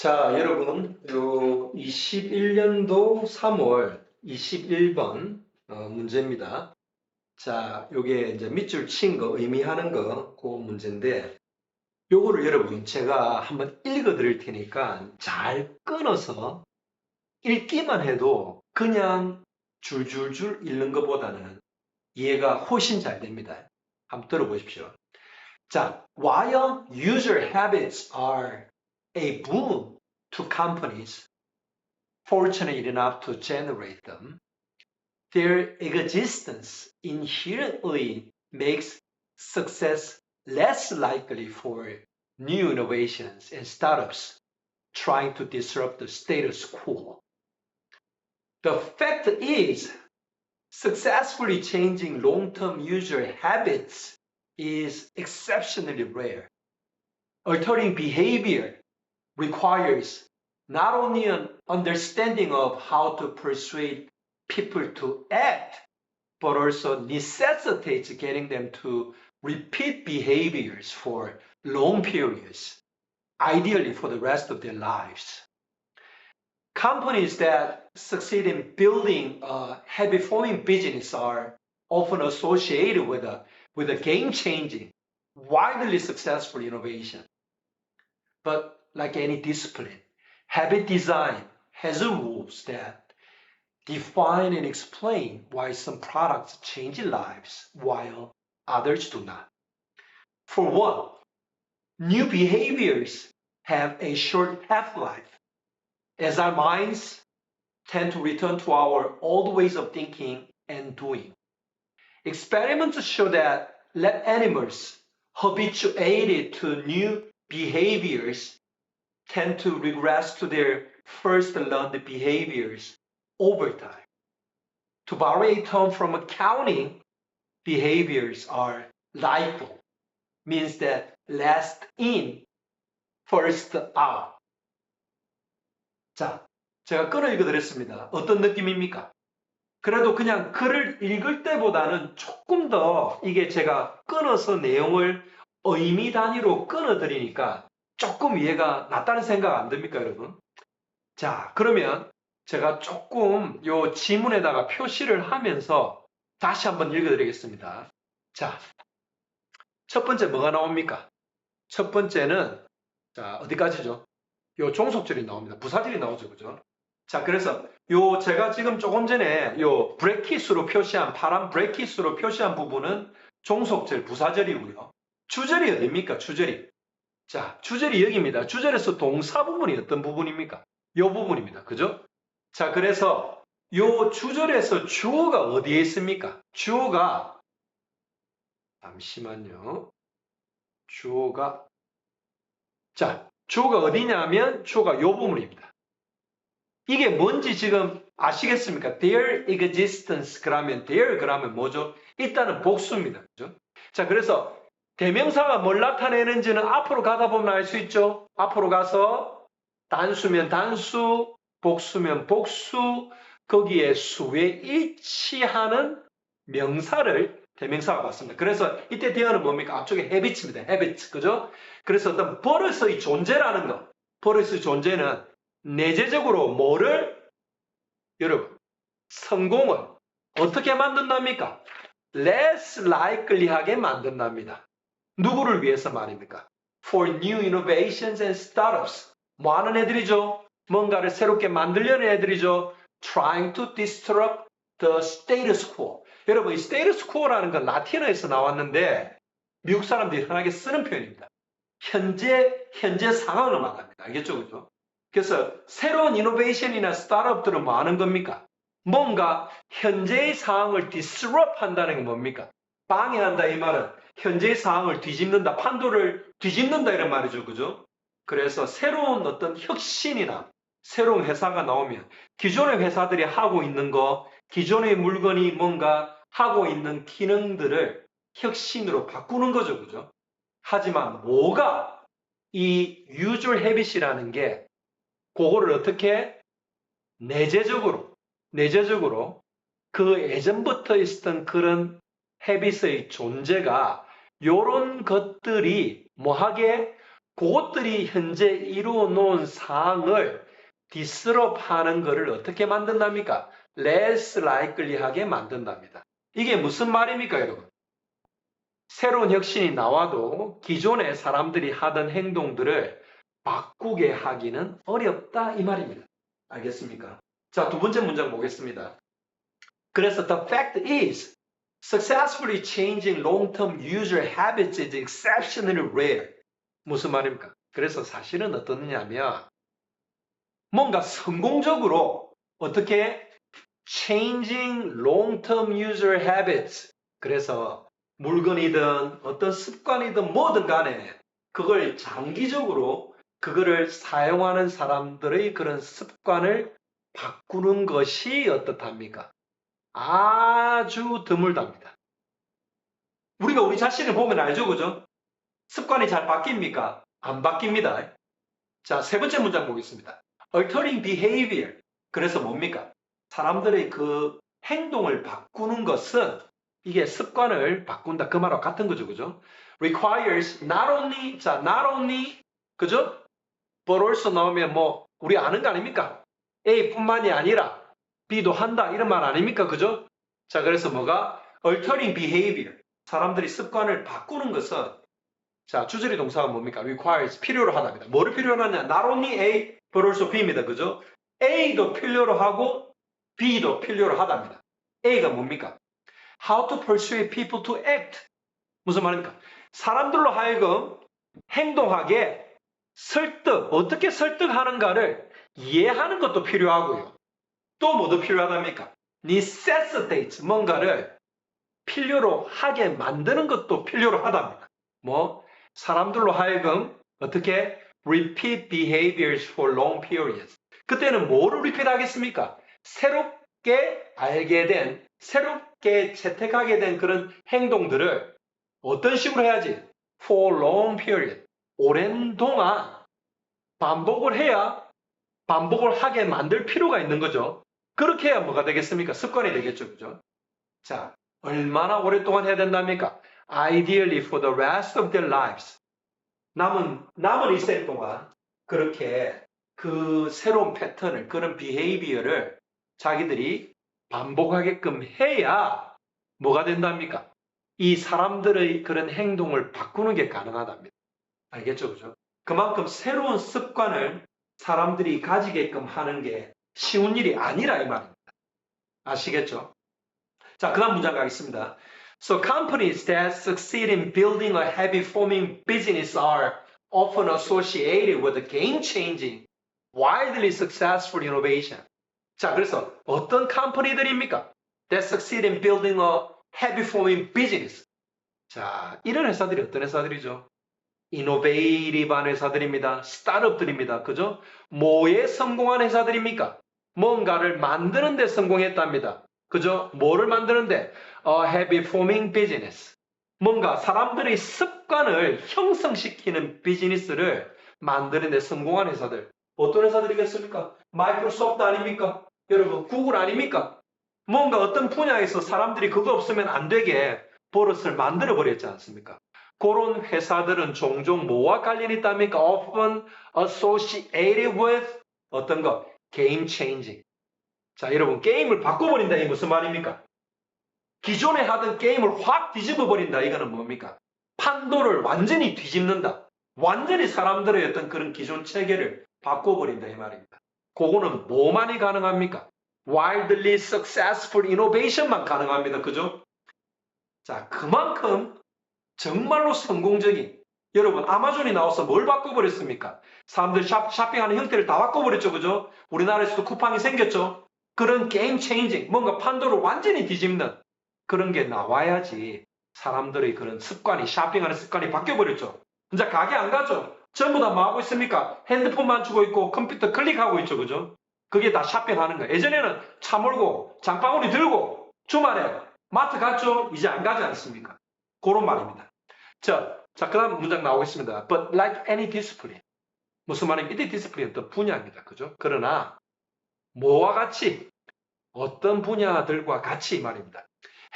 자, 여러분, 요 21년도 3월 21번 어, 문제입니다. 자, 요게 이제 밑줄 친 거, 의미하는 거, 그 문제인데, 요거를 여러분 제가 한번 읽어 드릴 테니까 잘 끊어서 읽기만 해도 그냥 줄줄줄 읽는 것보다는 이해가 훨씬 잘 됩니다. 한번 들어보십시오. 자, while user habits are a boon to companies fortunate enough to generate them, their existence inherently makes success less likely for new innovations and startups trying to disrupt the status quo. The fact is, successfully changing long term user habits is exceptionally rare. Altering behavior requires not only an understanding of how to persuade people to act, but also necessitates getting them to repeat behaviors for long periods, ideally for the rest of their lives. Companies that succeed in building a habit forming business are often associated with a, with a game changing, widely successful innovation. But like any discipline, habit design has rules that define and explain why some products change lives while others do not. For one, new behaviors have a short half life, as our minds tend to return to our old ways of thinking and doing. Experiments show that let animals habituated to new behaviors tend to regress to their first learned behaviors over time. To borrow a term from accounting, behaviors are LIFO, means that last in, first out. 자, 제가 글을 읽어드렸습니다. 어떤 느낌입니까? 그래도 그냥 글을 읽을 때보다는 조금 더 이게 제가 끊어서 내용을 의미 단위로 끊어드리니까 조금 이해가 낫다는 생각 안 듭니까, 여러분? 자, 그러면 제가 조금 요 지문에다가 표시를 하면서 다시 한번 읽어드리겠습니다. 자, 첫 번째 뭐가 나옵니까? 첫 번째는, 자, 어디까지죠? 요 종속절이 나옵니다. 부사절이 나오죠, 그죠? 자, 그래서 요 제가 지금 조금 전에 요 브레킷으로 표시한 파란 브레킷으로 표시한 부분은 종속절 부사절이고요. 주절이 어딥니까? 주절이. 자, 주절이 여기입니다. 주절에서 동사 부분이 어떤 부분입니까? 요 부분입니다. 그죠? 자, 그래서 요 주절에서 주어가 어디에 있습니까? 주어가 잠시만요. 주어가 자, 주어가 어디냐면 주어가 요 부분입니다. 이게 뭔지 지금 아시겠습니까? Their existence 그러면 their 그러면 뭐죠? 일단은 복수입니다. 그죠? 자, 그래서 대명사가 뭘 나타내는지는 앞으로 가다 보면 알 수 있죠. 앞으로 가서 단수면 단수, 복수면 복수, 거기에 수에 일치하는 명사를 대명사가 받습니다. 그래서 이때 대어는 뭡니까? 앞쪽에 habits입니다. habit. 그죠? 그래서 어떤 버릇의 존재라는 거. 버릇의 존재는 내재적으로 뭐를 여러분 성공을 어떻게 만든답니까? less likely하게 만든답니다. 누구를 위해서 말입니까? For new innovations and startups. 뭐 하는 애들이죠? 뭔가를 새롭게 만들려는 애들이죠. Trying to disrupt the status quo. 여러분, 이 status quo라는 건 라틴어에서 나왔는데 미국 사람들이 흔하게 쓰는 표현입니다. 현재, 현재 상황을 말합니다. 알겠죠? 그죠? 그래서 새로운 이노베이션이나 스타트업들은 뭐 하는 겁니까? 뭔가 현재의 상황을 disrupt 한다는 게 뭡니까? 방해한다 이 말은 현재의 상황을 뒤집는다, 판도를 뒤집는다 이런 말이죠. 그죠? 그래서 새로운 어떤 혁신이나 새로운 회사가 나오면 기존의 회사들이 하고 있는 거, 기존의 물건이 뭔가 하고 있는 기능들을 혁신으로 바꾸는 거죠. 그죠? 하지만 뭐가 이 user habit이라는 게 그거를 어떻게 내재적으로 내재적으로 그 예전부터 있었던 그런 헤빗의 존재가 요런 것들이 뭐하게 그것들이 현재 이루어 놓은 사항을 디스럽 하는 것을 어떻게 만든답니까? less likely하게 만든답니다. 이게 무슨 말입니까, 여러분? 새로운 혁신이 나와도 기존의 사람들이 하던 행동들을 바꾸게 하기는 어렵다 이 말입니다. 알겠습니까? 자, 두 번째 문장 보겠습니다. 그래서 the fact is successfully changing long-term user habits is exceptionally rare. 무슨 말입니까? 그래서 사실은 어떻느냐면 뭔가 성공적으로 어떻게 changing long-term user habits 그래서 물건이든 어떤 습관이든 뭐든 간에 그걸 장기적으로 그거를 사용하는 사람들의 그런 습관을 바꾸는 것이 어떻답니까? 아주 드물답니다. 우리가 우리 자신을 보면 알죠, 그죠? 습관이 잘 바뀝니까? 안 바뀝니다. 자, 세 번째 문장 보겠습니다. altering behavior. 그래서 뭡니까? 사람들의 그 행동을 바꾸는 것은 이게 습관을 바꾼다. 그 말과 같은 거죠. 그죠? requires not only, 자, not only, 그죠? but also 나오면 뭐, 우리 아는 거 아닙니까? A뿐만이 아니라 B도 한다. 이런 말 아닙니까? 그죠? 자, 그래서 뭐가? altering behavior. 사람들이 습관을 바꾸는 것은 자, 주저리 동사가 뭡니까? requires 필요로 하답니다. 뭐를 필요로 하냐? not only A, but also B입니다. 그죠? A도 필요로 하고 B도 필요로 하답니다. A가 뭡니까? How to persuade people to act. 무슨 말입니까? 사람들로 하여금 행동하게 설득, 어떻게 설득하는가를 이해하는 것도 필요하고요. 또 뭐도 필요하답니까? necessitate, 뭔가를 필요로 하게 만드는 것도 필요로 하답니다. 뭐, 사람들로 하여금 어떻게 repeat behaviors for long periods. 그때는 뭐를 repeat 하겠습니까? 새롭게 알게 된, 새롭게 채택하게 된 그런 행동들을 어떤 식으로 해야지? for long period. 오랜 동안 반복을 해야 반복을 하게 만들 필요가 있는 거죠. 그렇게 해야 뭐가 되겠습니까? 습관이 되겠죠. 그죠? 자, 얼마나 오랫동안 해야 된답니까? Ideally for the rest of their lives. 남은, 남은 일생 동안 그렇게 그 새로운 패턴을, 그런 behavior를 자기들이 반복하게끔 해야 뭐가 된답니까? 이 사람들의 그런 행동을 바꾸는 게 가능하답니다. 알겠죠? 그죠? 그만큼 새로운 습관을 사람들이 가지게끔 하는 게 쉬운 일이 아니라 이 말입니다. 아시겠죠? 자, 그 다음 문장 가겠습니다. So companies that succeed in building a habit forming business are often associated with a game changing, wildly successful innovation. 자, 그래서 어떤 컴퍼니들입니까? That succeed in building a habit forming business. 자, 이런 회사들이 어떤 회사들이죠? 이노베이티브한 회사들입니다. 스타트업들입니다. 그죠? 뭐에 성공한 회사들입니까? 뭔가를 만드는 데 성공했답니다. 그죠? 뭐를 만드는데? A habit forming business. 뭔가 사람들의 습관을 형성시키는 비즈니스를 만드는 데 성공한 회사들. 어떤 회사들이겠습니까? 마이크로소프트 아닙니까? 여러분, 구글 아닙니까? 뭔가 어떤 분야에서 사람들이 그거 없으면 안 되게 버릇을 만들어 버렸지 않습니까? 그런 회사들은 종종 뭐와 관련이 있답니까? Often associated with 어떤 거? Game changing. 자, 여러분, 게임을 바꿔버린다. 이 무슨 말입니까? 기존에 하던 게임을 확 뒤집어 버린다. 이거는 뭡니까? 판도를 완전히 뒤집는다. 완전히 사람들의 어떤 그런 기존 체계를 바꿔버린다. 이 말입니다. 그거는 뭐만이 가능합니까? Wildly successful innovation만 가능합니다. 그죠? 자, 그만큼 정말로 성공적인 여러분 아마존이 나와서 뭘 바꿔버렸습니까? 사람들 샵, 쇼핑하는 형태를 다 바꿔버렸죠. 그죠? 우리나라에서도 쿠팡이 생겼죠. 그런 게임 체인징 뭔가 판도를 완전히 뒤집는 그런 게 나와야지 사람들의 그런 습관이 쇼핑하는 습관이 바뀌어버렸죠. 이제 가게 안 가죠. 전부 다 뭐 하고 있습니까? 핸드폰만 주고 있고 컴퓨터 클릭하고 있죠. 그죠? 그게 다 쇼핑하는 거예요. 예전에는 차 몰고 장바구니 들고 주말에 마트 갔죠? 이제 안 가지 않습니까? 그런 말입니다. 자, 자, 그 다음 문장 나오겠습니다. But like any discipline. 무슨 말입니까? 이 디스플린 어떤 분야입니다. 그죠? 그러나, 뭐와 같이, 어떤 분야들과 같이 이 말입니다.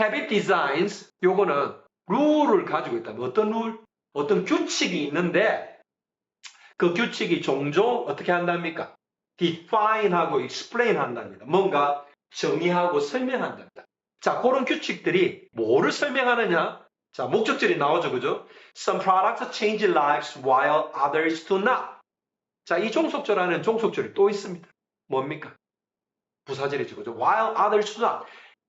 Habit designs, 요거는 룰을 가지고 있다. 어떤 룰? 어떤 규칙이 있는데, 그 규칙이 종종 어떻게 한답니까? define하고 explain 한답니다. 뭔가 정의하고 설명한답니다. 자, 그런 규칙들이 뭐를 설명하느냐? 자, 목적절이 나오죠, 그죠? Some products change lives while others do not. 자, 이 종속절 안에는 종속절이 또 있습니다. 뭡니까? 부사절이죠, 그죠? While others do not.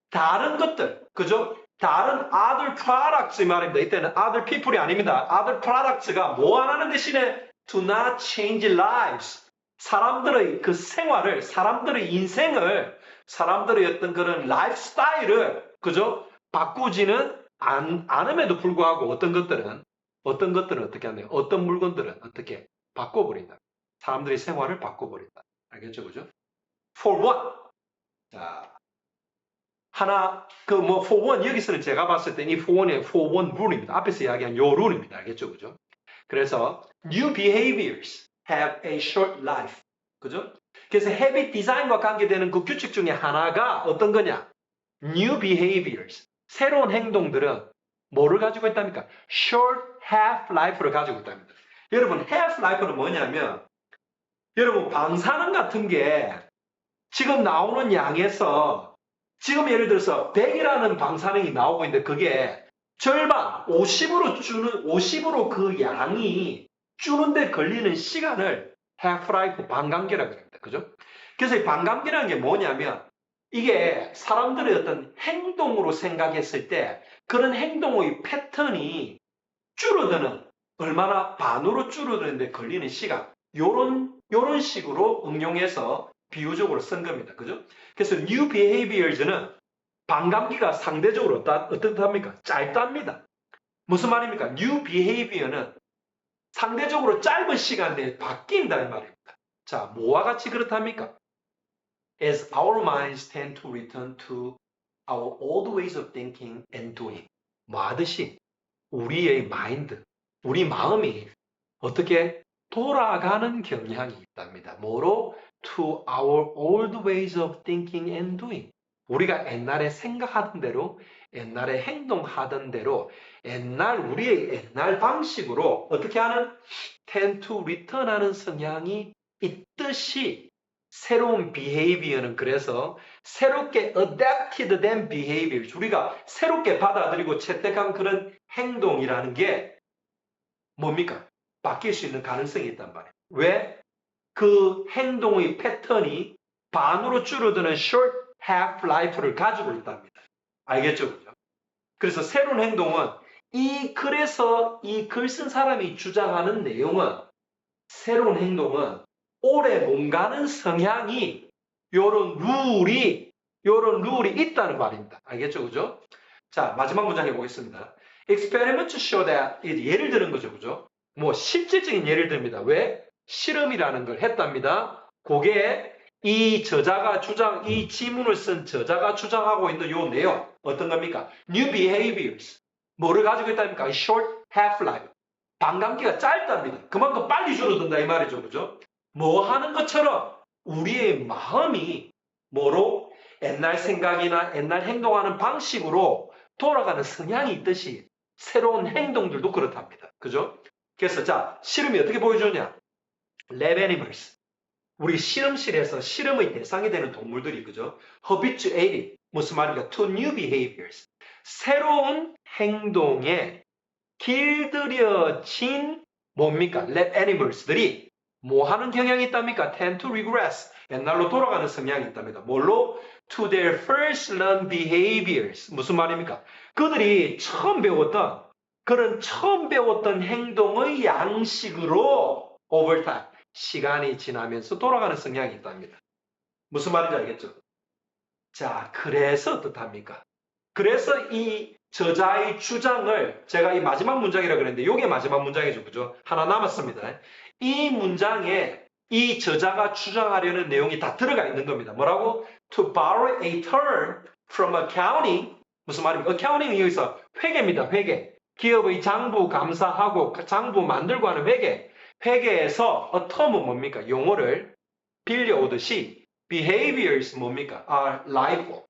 다른 것들, 그죠? 다른 other products 이 말입니다. 이때는 other people이 아닙니다. other products가 뭐안 하는 대신에 do not change lives. 사람들의 그 생활을, 사람들의 인생을, 사람들의 어떤 그런 라이프 스타일을, 그죠? 바꾸지는 안, 않음에도 불구하고 어떤 것들은, 어떤 것들은 어떻게 하나요? 어떤 물건들은 어떻게 바꿔버린다. 사람들의 생활을 바꿔버린다. 알겠죠? 그죠? for one. 자, 하나, 그 뭐, for one, 여기서는 제가 봤을 때이 for one의 for one 룰입니다. 앞에서 이야기한 요 룰입니다. 알겠죠? 그죠? 그래서, new behaviors have a short life. 그죠? 그래서 habit design과 관계되는 그 규칙 중에 하나가 어떤 거냐? new behaviors. 새로운 행동들은 뭐를 가지고 있답니까? short half life를 가지고 있답니다. 여러분, half life는 뭐냐면, 여러분, 방사능 같은 게 지금 나오는 양에서 지금 예를 들어서 100이라는 방사능이 나오고 있는데 그게 절반 50으로 주는 50으로 그 양이 주는데 걸리는 시간을 half-life 반감기라고 합니다. 그죠? 그래서 이 반감기라는 게 뭐냐면 이게 사람들의 어떤 행동으로 생각했을 때 그런 행동의 패턴이 줄어드는 얼마나 반으로 줄어드는데 걸리는 시간 요런 요런 식으로 응용해서 비유적으로 쓴 겁니다. 그죠? 그래서 new behaviors는 반감기가 상대적으로 어떻답니까? 짧답니다. 무슨 말입니까? new behavior는 상대적으로 짧은 시간 내에 바뀐다는 말입니다. 자, 뭐와 같이 그렇답니까? As our minds tend to return to our old ways of thinking and doing. 뭐 하듯이 우리의 마인드, 우리 마음이 어떻게 돌아가는 경향이 있답니다. 뭐로? To our old ways of thinking and doing. 우리가 옛날에 생각하던 대로, 옛날에 행동하던 대로, 옛날 우리의 옛날 방식으로 어떻게 하는 tend to return 하는 성향이 있듯이 새로운 behavior는 그래서 새롭게 adapted 된 behavior 우리가 새롭게 받아들이고 채택한 그런 행동이라는 게 뭡니까? 바뀔 수 있는 가능성이 있단 말이에요. 왜? 그 행동의 패턴이 반으로 줄어드는 short half life를 가지고 있답니다. 알겠죠? 그죠? 그래서 새로운 행동은 이 글에서 이 글 쓴 사람이 주장하는 내용은 새로운 행동은 오래 못 가는 성향이 요런 룰이 요런 룰이 있다는 말입니다. 알겠죠? 그죠? 자, 마지막 문장 해보겠습니다. Experiments show that 예를 드는 거죠. 그죠? 뭐 실질적인 예를 듭니다. 왜? 실험이라는 걸 했답니다. 그게 이 저자가 주장, 이 지문을 쓴 저자가 주장하고 있는 요 내용 어떤 겁니까? New behaviors. 뭐를 가지고 있답니까? Short half-life. 반감기가 짧답니다. 그만큼 빨리 줄어든다 이 말이죠. 그죠? 뭐 하는 것처럼 우리의 마음이 뭐로 옛날 생각이나 옛날 행동하는 방식으로 돌아가는 성향이 있듯이 새로운 행동들도 그렇답니다. 그죠? 그래서 자, 실험이 어떻게 보여주냐? 랩 애니멀스. 우리 실험실에서 실험의 대상이 되는 동물들이 그죠? habituated. 무슨 말입니까? to new behaviors. 새로운 행동에 길들여진 뭡니까? 랩 애니멀스들이 뭐 하는 경향이 있답니까? tend to regress. 옛날로 돌아가는 성향이 있답니다. 뭘로? to their first learned behaviors. 무슨 말입니까? 그들이 처음 배웠던 그런 처음 배웠던 행동의 양식으로 over time 시간이 지나면서 돌아가는 성향이 있답니다. 무슨 말인지 알겠죠? 자, 그래서 어떻답니까? 그래서 이 저자의 주장을 제가 이 마지막 문장이라 그랬는데 이게 마지막 문장이죠. 그죠? 하나 남았습니다. 이 문장에 이 저자가 주장하려는 내용이 다 들어가 있는 겁니다. 뭐라고? To borrow a term from accounting. 무슨 말입니까? accounting이 여기서 회계입니다. 회계. 기업의 장부 감사하고 장부 만들고 하는 회계. 회계에서 a term은 뭡니까? 용어를 빌려오듯이 behaviors 뭡니까? are liable.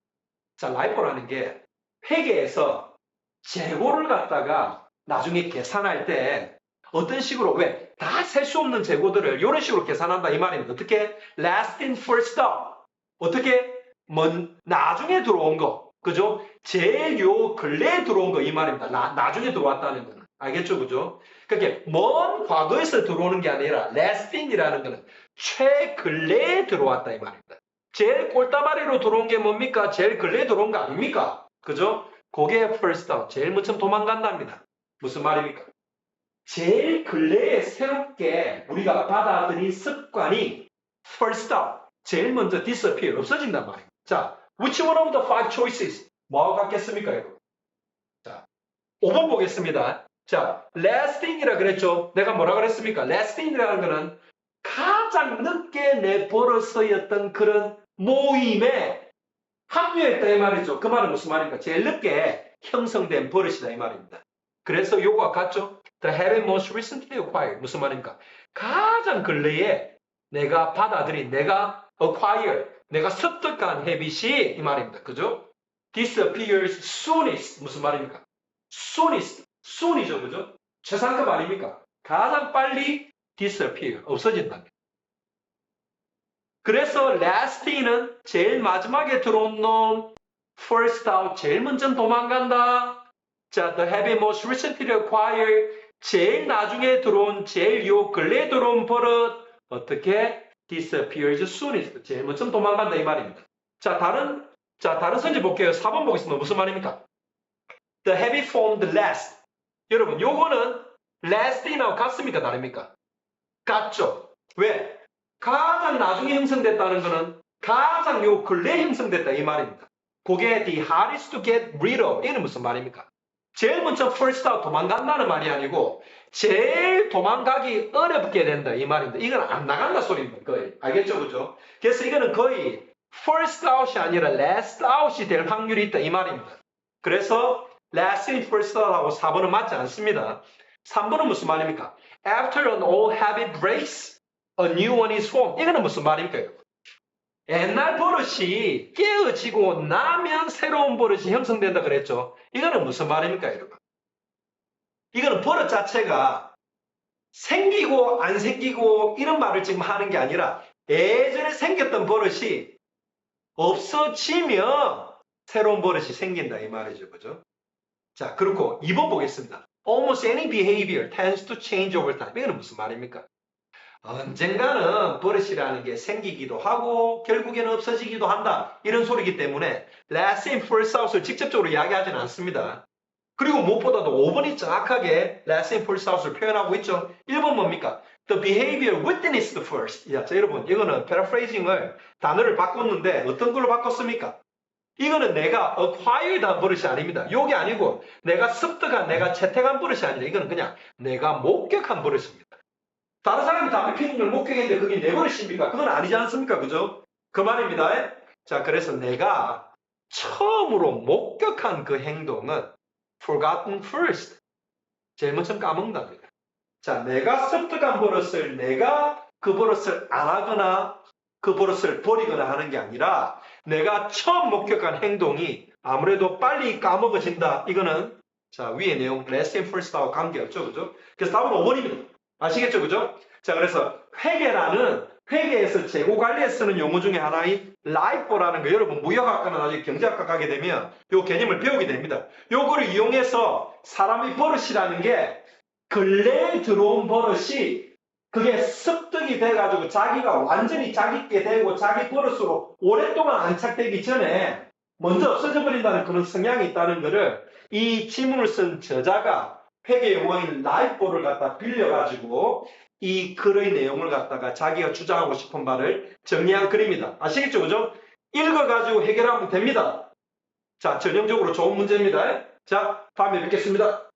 자, liable라는 게 회계에서 재고를 갖다가 나중에 계산할 때 어떤 식으로 왜 다 셀 수 없는 재고들을 이런 식으로 계산한다 이 말입니다. 어떻게 last in first out 어떻게 먼 나중에 들어온 거 그죠? 제일 요 근래에 들어온 거 이 말입니다. 나, 나중에 들어왔다는 거는 알겠죠, 그죠? 그게 먼 과거에서 들어오는 게 아니라 last in이라는 거는 최근래에 들어왔다 이 말입니다. 제일 꼴다마리로 들어온 게 뭡니까? 제일 근래에 들어온 거 아닙니까? 그죠? 그게 first out, 제일 먼저 도망간답니다. 무슨 말입니까? 제일 근래에 새롭게 우리가 받아들인 습관이 first out, 제일 먼저 disappear, 없어진단 말이에요. 자, which one of the five choices? 뭐하고 같겠습니까, 이거? 자, 5번 보겠습니다. 자, lasting이라 그랬죠? 내가 뭐라 그랬습니까? lasting이라는 거는 가장 늦게 내 버릇이었던 그런 모임에 합류했다 이 말이죠. 그 말은 무슨 말입니까? 제일 늦게 형성된 버릇이다 이 말입니다. 그래서 요거와 같죠? The habit most recently acquired. 무슨 말입니까? 가장 근래에 내가 받아들인, 내가 acquire, 내가 습득한 habit이 이 말입니다. 그죠? disappears soonest. 무슨 말입니까? soonest. soon이죠. 그죠? 최상급 아닙니까? 가장 빨리 disappear. 없어진다. 그래서 lasting은 제일 마지막에 들어온 놈, first out, 제일 먼저 도망간다. 자, the habit most recently acquired, 제일 나중에 들어온, 제일 요 근래에 들어온 버릇, 어떻게 disappears soonest, 제일 먼저 도망간다 이 말입니다. 자, 다른, 자, 다른 선지 볼게요. 4번 보겠습니다. 무슨 말입니까? The habit formed last. 여러분, 요거는 lasting하고 같습니까? 다릅니까? 같죠? 왜? 가장 나중에 형성됐다는 거는 가장 요 근래 형성됐다 이 말입니다. 그게 the hardest to get rid of 이는 무슨 말입니까? 제일 먼저 out 도망간다는 말이 아니고 제일 도망가기 어렵게 된다 이 말입니다. 이건 안 나간다 소리입니다. 거의 알겠죠, 그죠? 그래서 이거는 거의 first out이 아니라 last out이 될 확률이 있다 이 말입니다. 그래서 last in first out하고 4번은 맞지 않습니다. 3번은 무슨 말입니까? After an old habit breaks, a new one is formed. 이거는 무슨 말입니까? 옛날 버릇이 깨어지고 나면 새로운 버릇이 형성된다 그랬죠. 이거는 무슨 말입니까, 여러분? 이거는 버릇 자체가 생기고 안 생기고 이런 말을 지금 하는 게 아니라 예전에 생겼던 버릇이 없어지면 새로운 버릇이 생긴다 이 말이죠. 그죠? 자, 그렇고 2번 보겠습니다. Almost any behavior tends to change over time. 이거는 무슨 말입니까? 언젠가는 버릇이라는 게 생기기도 하고 결국에는 없어지기도 한다. 이런 소리이기 때문에 last in first out을 직접적으로 이야기하지는 않습니다. 그리고 무엇보다도 5번이 정확하게 last in first out을 표현하고 있죠. 1번 뭡니까? The behavior witnessed first. 야, 자, 여러분, 이거는 paraphrasing을 단어를 바꿨는데 어떤 걸로 바꿨습니까? 이거는 내가 acquired한 버릇이 아닙니다. 요게 아니고 내가 습득한, 내가 채택한 버릇이 아니라 이거는 그냥 내가 목격한 버릇입니다. 다른 사람이 담배 피는 걸 목격했는데 그게 내 버릇입니까? 그건 아니지 않습니까? 그죠? 그 말입니다. 자, 그래서 내가 처음으로 목격한 그 행동은 forgotten first. 제일 먼저 까먹는답니다. 자, 내가 습득한 버릇을 내가 그 버릇을 안 하거나 그 버릇을 버리거나 하는 게 아니라 내가 처음 목격한 행동이 아무래도 빨리 까먹어진다. 이거는 자, 위의 내용 less than first하고 관계없죠. 그죠? 그래서 답은 5번입니다. 아시겠죠? 그죠? 자, 그래서 회계라는 회계에서 재고 관리에 쓰는 용어 중에 하나인 라이포라는 거 여러분 무역학과나 나중에 경제학과 가게 되면 요 개념을 배우게 됩니다. 요거를 이용해서 사람의 버릇이라는 게 근래에 들어온 버릇이 그게 습득이 돼가지고 자기가 완전히 자기께 되고 자기 버릇으로 오랫동안 안착되기 전에 먼저 없어져 버린다는 그런 성향이 있다는 것을 이 지문을 쓴 저자가 회계 용어인 라이포를 갖다 빌려가지고 이 글의 내용을 갖다가 자기가 주장하고 싶은 바를 정리한 글입니다. 아시겠죠? 그죠? 읽어가지고 해결하면 됩니다. 자, 전형적으로 좋은 문제입니다. 자, 다음에 뵙겠습니다.